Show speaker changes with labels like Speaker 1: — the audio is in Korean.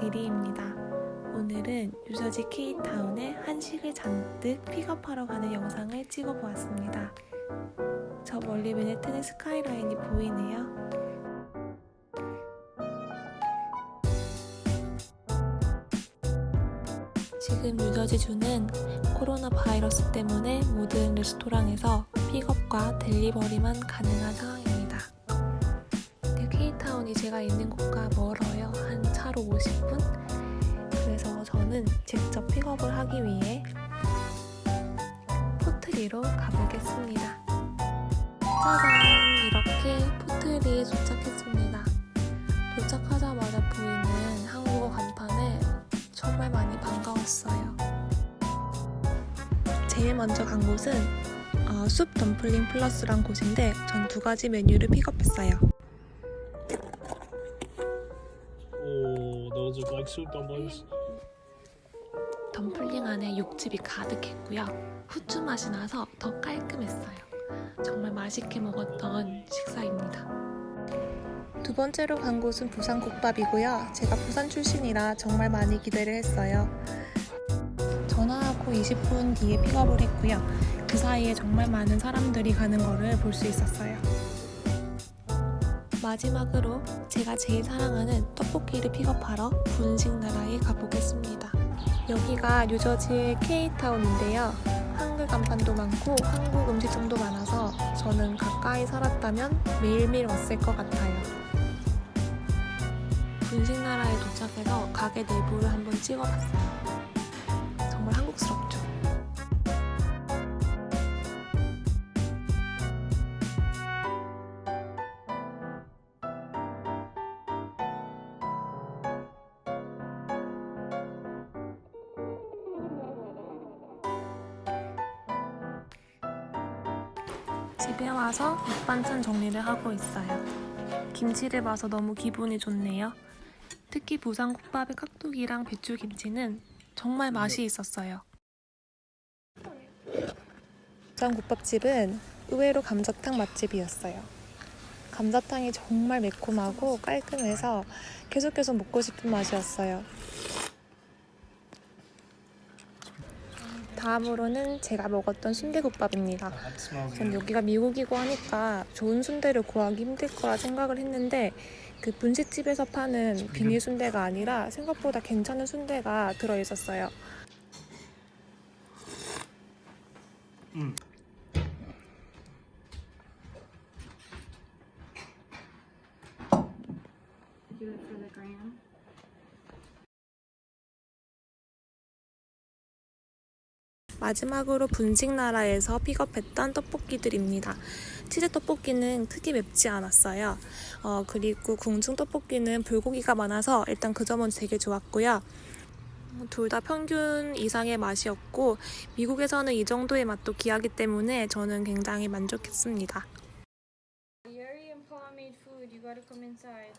Speaker 1: 리리입니다. 오늘은 유저지 K타운에 한식을 잔뜩 픽업하러 가는 영상을 찍어보았습니다. 저 멀리 맨해튼의 스카이라인이 보이네요. 지금 뉴저지 주는 코로나 바이러스 때문에 모든 레스토랑에서 픽업과 델리버리만 가능한 상황입니다. 근데 K타운이 제가 있는 곳과 멀어요. 한 차로 50분? 그래서 저는 직접 픽업을 하기 위해 포트리로 가보겠습니다. 짜잔! 이렇게 포트리에 도착했습니다. 도착하자마자 보이는 한국어 간판에 정말 많이 반가웠어요. 제일 먼저 간 곳은 어, 숲 덤플링 플러스란 곳인데 전 두 가지 메뉴를 픽업했어요.
Speaker 2: Like soup dumplings.
Speaker 1: 덤플링 안에 육즙이 가득했고요. 후추 맛이 나서 더 깔끔했어요. 정말 맛있게 먹었던 식사입니다. 두 번째로 간 곳은 부산 국밥이고요. 제가 부산 출신이라 정말 많이 기대를 했어요. 전화하고 20분 뒤에 픽업을 했고요. 그 사이에 정말 많은 사람들이 가는 거를 볼 수 있었어요. 마지막으로 제가 제일 사랑하는 떡볶이를 픽업하러 분식나라에 가보겠습니다. 여기가 뉴저지의 K타운인데요. 한글 간판도 많고 한국 음식점도 많아서 저는 가까이 살았다면 매일매일 왔을 것 같아요. 분식나라에 도착해서 가게 내부를 한번 찍어봤어요. 정말 한국스럽죠? 집에 와서 밑반찬 정리를 하고 있어요. 김치를 봐서 너무 기분이 좋네요. 특히 부산 국밥의 깍두기랑 배추 김치는 정말 맛이 있었어요. 부산 국밥집은 의외로 감자탕 맛집이었어요. 감자탕이 정말 매콤하고 깔끔해서 계속 계속 먹고 싶은 맛이었어요. 다음으로는 제가 먹었던 순대국밥입니다.
Speaker 2: Smells
Speaker 1: 전. 여기가 미국이고 하니까 좋은 순대를 구하기 힘들 거라 생각을 했는데 그 분식집에서 파는 비닐 순대가 아니라 생각보다 괜찮은 순대가 들어 있었어요.
Speaker 3: Do it for the gram.
Speaker 1: 마지막으로 분식나라에서 픽업했던 떡볶이들입니다. 치즈 떡볶이는 크게 맵지 않았어요. 어, 그리고 궁중 떡볶이는 불고기가 많아서 일단 그 점은 되게 좋았고요. 둘 다 평균 이상의 맛이었고 미국에서는 이 정도의 맛도 귀하기 때문에 저는 굉장히 만족했습니다.
Speaker 3: Yuri and Paul made food. You gotta come inside.